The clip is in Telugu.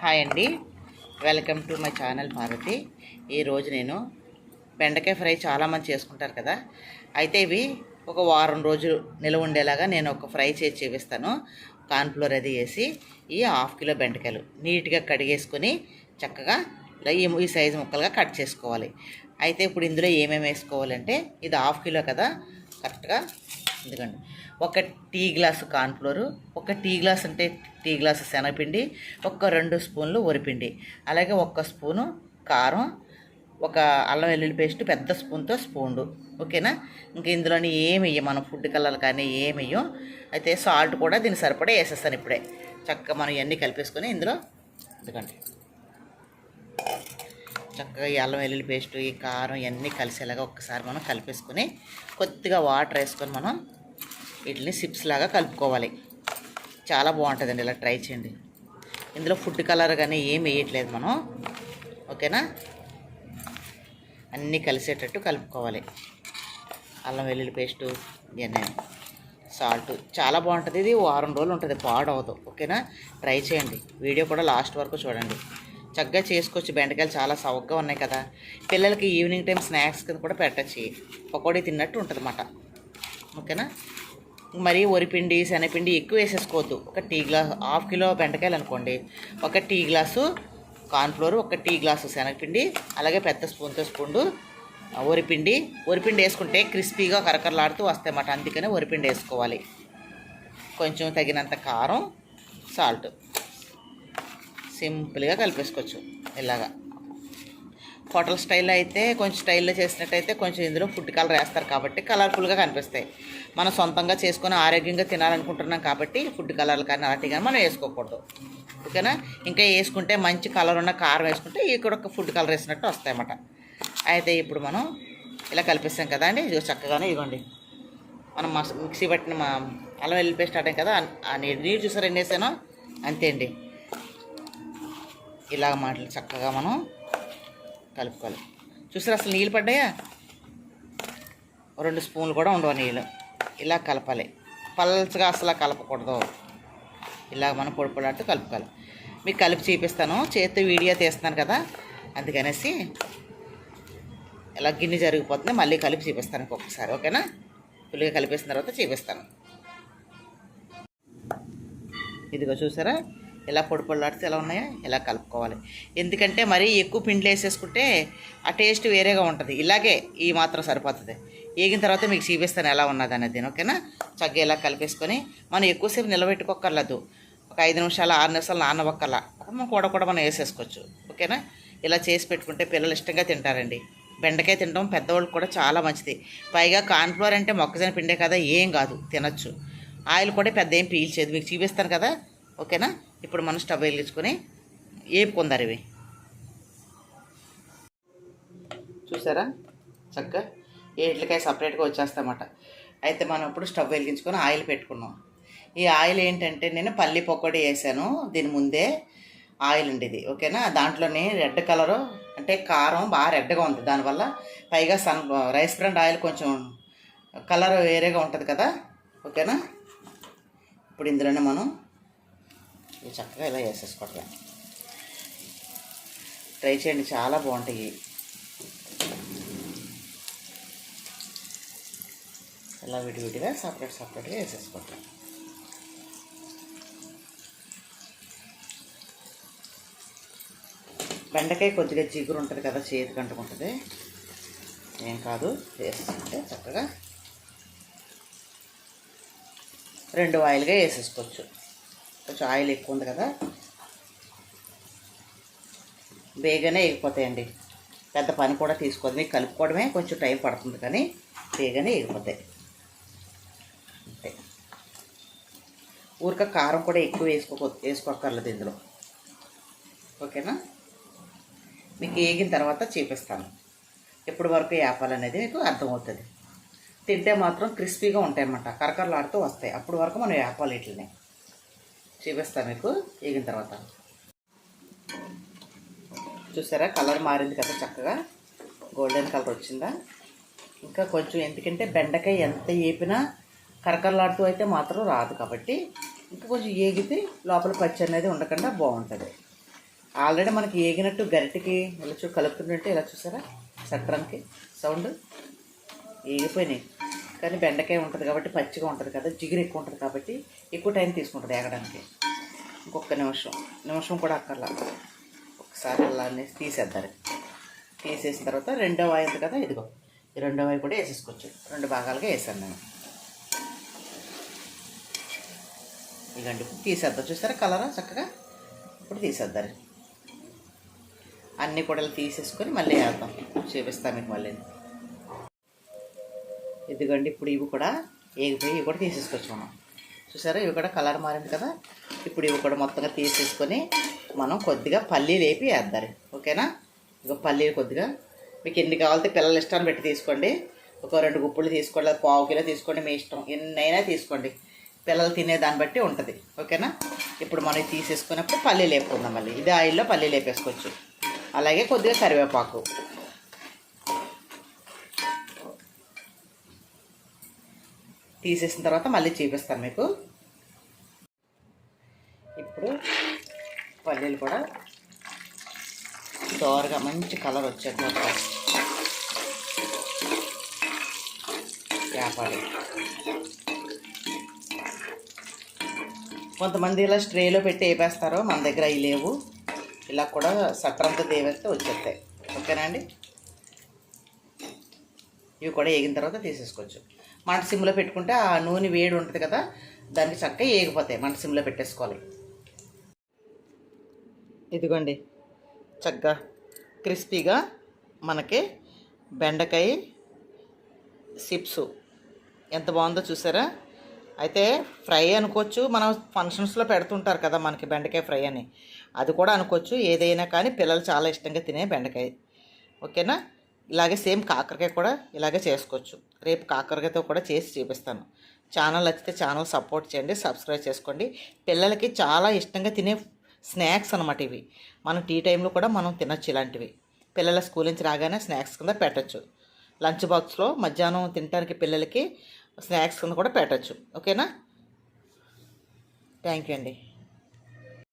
హాయ్ అండి. Welcome to my channel Bharathi ఈరోజు నేను బెండకాయ ఫ్రై చాలామంది చేసుకుంటారు కదా. అయితే ఇవి ఒక వారం రోజులు నిల్వ ఉండేలాగా నేను ఒక ఫ్రై చేసి చూపిస్తాను. కార్న్ఫ్లోర్ అది వేసి ఈ హాఫ్ కిలో బెండకాయలు నీట్గా కడిగేసుకొని చక్కగా ఈ ఈ సైజు ముక్కలుగా కట్ చేసుకోవాలి. అయితే ఇప్పుడు ఇందులో ఏమేమి వేసుకోవాలంటే ఇది హాఫ్ కిలో కదా. కరెక్ట్గా ఇదిగోండి. ఒక టీ గ్లాసు కార్న్ఫ్లోరు ఒక టీ గ్లాస్ అంటే టీ గ్లాసు శనగపిండి ఒక రెండు స్పూన్లు వరిపిండి. అలాగే ఒక్క స్పూను కారం ఒక అల్లం వెల్లుల్లి పేస్ట్ పెద్ద స్పూన్తో స్పూన్లు. ఓకేనా? ఇంకా ఇందులోని ఏమి మనం ఫుడ్ కలర్ కానీ ఏమి అయితే సాల్ట్ కూడా దీన్ని సరిపడా వేసేస్తాను ఇప్పుడే. చక్కగా మనం ఇవన్నీ కలిపేసుకొని ఇందులో ఎందుకండి చక్కగా ఈ అల్లం వెల్లుల్లి పేస్ట్ ఈ కారం ఇవన్నీ కలిసేలాగా ఒక్కసారి మనం కలిపేసుకొని కొద్దిగా వాటర్ వేసుకొని మనం వీటిని సిప్స్ లాగా కలుపుకోవాలి. చాలా బాగుంటుందండి ఇలా ట్రై చేయండి. ఇందులో ఫుడ్ కలర్ కానీ ఏం వేయట్లేదు మనం. ఓకేనా? అన్నీ కలిసేటట్టు కలుపుకోవాలి. అల్లం వెల్లుల్లి పేస్టు ఇవన్నీ. సాల్ట్. చాలా బాగుంటుంది. ఇది వారం రోజులు ఉంటుంది. పాడవదు. ఓకేనా? ట్రై చేయండి. వీడియో కూడా లాస్ట్ వరకు చూడండి. చక్కగా చేసుకోవచ్చు. బెండకాయలు చాలా సవగ్గా ఉన్నాయి కదా. పిల్లలకి ఈవినింగ్ టైం స్నాక్స్ కింద కూడా పెట్టచ్చు. పకోడీ తిన్నట్టు ఉంటుంది అన్నమాట ఓకేనా? మరి వరిపిండి శనగపిండి ఎక్కువ వేసేసుకోవద్దు. ఒక టీ గ్లాస్ హాఫ్ కిలో బెండకాయలు అనుకోండి. ఒక టీ గ్లాసు కార్న్ఫ్లోర్ ఒక టీ గ్లాసు శనగపిండి అలాగే పెద్ద స్పూన్తో స్పూన్ వరిపిండి. వరిపిండి వేసుకుంటే క్రిస్పీగా కరకరలాడుతూ వస్తాయన్నమాట. అందుకనే వరిపిండి వేసుకోవాలి. కొంచెం తగినంత కారం సాల్ట్. సింపుల్గా కలిపేసుకోవచ్చు ఇలాగా. హోటల్ స్టైల్లో అయితే కొంచెం స్టైల్లో చేసినట్టయితే కొంచెం ఇందులో ఫుడ్ కలర్ వేస్తారు కాబట్టి కలర్ఫుల్గా కనిపిస్తాయి. మనం సొంతంగా చేసుకొని ఆరోగ్యంగా తినాలనుకుంటున్నాం కాబట్టి ఫుడ్ కలర్లు కానీ అలాంటివి కానీ మనం వేసుకోకూడదు. ఓకేనా? ఇంకా వేసుకుంటే మంచి కలర్ ఉన్న కారం వేసుకుంటే ఇక్కడ ఒక ఫుడ్ కలర్ వేసినట్టు వస్తాయన్నమాట. అయితే ఇప్పుడు మనం ఇలా కలిపిస్తాం కదా అండి. ఇది చక్కగానే ఇవ్వండి మనం మిక్సీ పట్టిన మా అల్లం వెల్లుల్లి పేస్ట్ కదా ఆ నీరు నీరు చూసారు ఎన్ని వేసానో? అంతే అండి. ఇలా మాటలు చక్కగా మనం కలుపుకోవాలి. చూసారు అసలు నీళ్ళు పడ్డాయా? రెండు స్పూన్లు కూడా ఉండవు నీళ్ళు. ఇలా కలపాలి. పల్చగా అసలు కలపకూడదు. ఇలా మనం పొడి పొడాడుతూ కలుపుకోవాలి. మీకు కలిపి చూపిస్తాను. చేతితో వీడియో తీస్తున్నాను కదా. అందుకనేసి ఇలా గిన్నె జరిగిపోతుంది. మళ్ళీ కలిపి చూపిస్తాను ఇంకొకసారి. ఓకేనా? ఫుల్గా కలిపేసిన తర్వాత చూపిస్తాను. ఇదిగో చూసారా? ఇలా పొడి పొడిలాడితే ఎలా ఉన్నాయో ఇలా కలుపుకోవాలి. ఎందుకంటే మరీ ఎక్కువ పిండిలు వేసేసుకుంటే ఆ టేస్ట్ వేరేగా ఉంటుంది. ఇలాగే ఈ మాత్రం సరిపోతుంది. ఏగిన తర్వాత మీకు చూపిస్తాను ఎలా ఉన్నది అనేది ఓకేనా? చక్కగా ఇలా కలిపేసుకొని మనం ఎక్కువసేపు నిలబెట్టుకోకర్లేదు ఒక ఐదు నిమిషాలు ఆరు నిమిషాలు నానవక్కర్లా మనం కూడా కూడా మనం వేసేసుకోవచ్చు ఓకేనా? ఇలా చేసి పెట్టుకుంటే పిల్లలు ఇష్టంగా తింటారండి. బెండకాయ తినడం పెద్దవాళ్ళకి కూడా చాలా మంచిది. పైగా కార్న్ఫ్లోర్ అంటే మొక్కజొన్న పిండే కదా ఏం కాదు తినచ్చు. ఆయిల్ కూడా పెద్ద ఏం పీల్చేది. మీకు చూపిస్తాను కదా ఓకేనా? ఇప్పుడు మనం స్టవ్ వెలిగించుకొని వేపుకుందారు ఇవి చూసారా? చక్కగా ఏట్లకాయ సపరేట్గా వచ్చేస్తామాట అయితే మనం ఇప్పుడు స్టవ్ వెలిగించుకొని ఆయిల్ పెట్టుకున్నాం. ఈ ఆయిల్ ఏంటంటే నేను పల్లి పకోడీ వేసాను. దీని ముందే ఆయిల్ అండి ఇది ఓకేనా? దాంట్లోనే రెడ్ కలరు అంటే కారం బాగా రెడ్గా ఉంది. దానివల్ల పైగా సన్ రైస్ బ్రాండ్ ఆయిల్ కొంచెం కలర్ వేరేగా ఉంటుంది కదా ఓకేనా? ఇప్పుడు ఇందులోనే మనం చక్కగా ఇలా వేసేసుకోవట్లే. ట్రై చేయండి చాలా బాగుంటాయి. ఇలా విడివిడిగా సపరేట్ సపరేట్గా వేసేసుకోవట్లే. బెండకాయ కొద్దిగా జిగురు ఉంటుంది కదా చేతి కంటుకుంటుంది ఏం కాదు వేసేసుకుంటే చక్కగా రెండు ఆయిల్గా వేసేసుకోవచ్చు. కొంచెం ఆయిల్ ఎక్కువ ఉంది కదా. వేగనే ఎగిపోతాయండి పెద్ద పని కూడా తీసుకోదు. మీకు కలుపుకోవడమే కొంచెం టైం పడుతుంది కానీ వేగనే ఎగిపోతాయి అంతే. ఊరిక కారం కూడా ఎక్కువ వేసుకో వేసుకోక్కర్లేదు ఇందులో. ఓకేనా? మీకు ఏగిన తర్వాత చూపిస్తాను. ఎప్పటి వరకు వేపాలనేది మీకు అర్థమవుతుంది. తింటే మాత్రం క్రిస్పీగా ఉంటాయన్నమాట. కరకరలాడుతూ వస్తాయి. అప్పటి వరకు మనం వేపాలి వీటిని చూపిస్తాను మీకు. వేగిన తర్వాత. చూసారా? కలర్ మారింది కదా చక్కగా. గోల్డెన్ కలర్ వచ్చిందా? ఇంకా కొంచెం ఎందుకంటే బెండకాయ ఎంత వేపినా కరకరలాడుతూ అయితే మాత్రం రాదు కాబట్టి ఇంకా కొంచెం ఏగితే లోపల పచ్చి అనేది ఉండకుండా బాగుంటుంది. ఆల్రెడీ మనకి ఏగినట్టు గరిటెకి ఇలా చూ కలుపుతుంటే ఇలా చూసారా? చక్రంకి సౌండ్ ఏగిపోయినాయి. కానీ బెండకాయ ఉంటుంది కాబట్టి పచ్చిగా ఉంటుంది కదా జిగురు ఎక్కువ ఉంటుంది కాబట్టి ఎక్కువ టైం తీసుకుంటుంది ఏగడానికి. ఇంకొక నిమిషం నిమిషం కూడా అక్కర్లా. ఒకసారి అలా అనేసి తీసేద్దారు తీసేసిన తర్వాత రెండో వాయి ఉంది కదా ఇదిగో. ఈ రెండో వాయి కూడా వేసేసుకోవచ్చు. రెండు భాగాలుగా వేసాను నేను. ఇదిగండి తీసేద్దాం. చూసారా కలరా చక్కగా? ఇప్పుడు తీసేద్దారు అన్ని కూడా తీసేసుకొని మళ్ళీ వేద్దాం. చూపిస్తాను మీకు మళ్ళీ. ఇదిగోండి ఇప్పుడు ఇవి కూడా ఏగిపోయి ఇవి కూడా తీసేసుకోవచ్చు మనం చూసారా? ఇవి కూడా కలర్ మారింది కదా? ఇప్పుడు ఇవి కూడా మొత్తంగా తీసేసుకొని మనం కొద్దిగా పల్లీలు వేపి వేద్దారు ఓకేనా? ఇక పల్లీలు కొద్దిగా. మీకు ఎన్ని కావాలితే పిల్లల ఇష్టాన్ని పెట్టి తీసుకోండి. ఒక రెండు గుప్పులు తీసుకోండి లేదా పావు కిలో తీసుకోండి మీ ఇష్టం. ఎన్నైనా తీసుకోండి. పిల్లలు తినే దాన్ని బట్టి ఉంటుంది. ఓకేనా? ఇప్పుడు మనం తీసేసుకున్నప్పుడు పల్లీలు వేపుకుందాం మళ్ళీ. ఇది ఆయిల్లో పల్లీలు వేపేసుకోవచ్చు అలాగే కొద్దిగా కరివేపాకు. తీసేసిన తర్వాత మళ్ళీ చూపిస్తాను మీకు. ఇప్పుడు పల్లీలు కూడా దోరగా మంచి కలర్ వచ్చేది మొత్తం వేపాలి కొంతమంది ఇలా స్ట్రేలో పెట్టి వేపేస్తారు మన దగ్గర అవి లేవు. ఇలా కూడా సట్రంతా దేవేస్తే వచ్చేస్తాయి. ఓకేనా అండి? ఇవి కూడా వేగిన తర్వాత తీసేసుకోవచ్చు. మంట సిమ్లో పెట్టుకుంటే ఆ నూనె వేడి ఉంటుంది కదా దానికి చక్కగా ఏగిపోతాయి మంట సిమ్లో పెట్టేసుకోవాలి. ఇదిగోండి చక్కగా క్రిస్పీగా మనకి బెండకాయ సిప్స్ ఎంత బాగుందో చూసారా? అయితే ఫ్రై అనుకోవచ్చు మనం ఫంక్షన్స్లో పెడుతుంటారు కదా మనకి బెండకాయ ఫ్రై అని. అది కూడా అనుకోవచ్చు ఏదైనా కానీ పిల్లలు చాలా ఇష్టంగా తినే బెండకాయ. ఓకేనా? ఇలాగే సేమ్ కాకరకాయ కూడా ఇలాగే చేసుకోవచ్చు. రేపు కాకరకాయతో కూడా చేసి చూపిస్తాను. ఛానల్ నచ్చితే ఛానల్ సపోర్ట్ చేయండి సబ్స్క్రైబ్ చేసుకోండి. పిల్లలకి చాలా ఇష్టంగా తినే స్నాక్స్ అనమాట ఇవి. మనం టీ టైంలో కూడా మనం తినచ్చు ఇలాంటివి. పిల్లల స్కూల్ నుంచి రాగానే స్నాక్స్ కింద పెట్టచ్చు. లంచ్ బాక్స్లో మధ్యాహ్నం తినడానికి పిల్లలకి స్నాక్స్ కింద కూడా పెట్టచ్చు. ఓకేనా? థ్యాంక్ యూ అండి.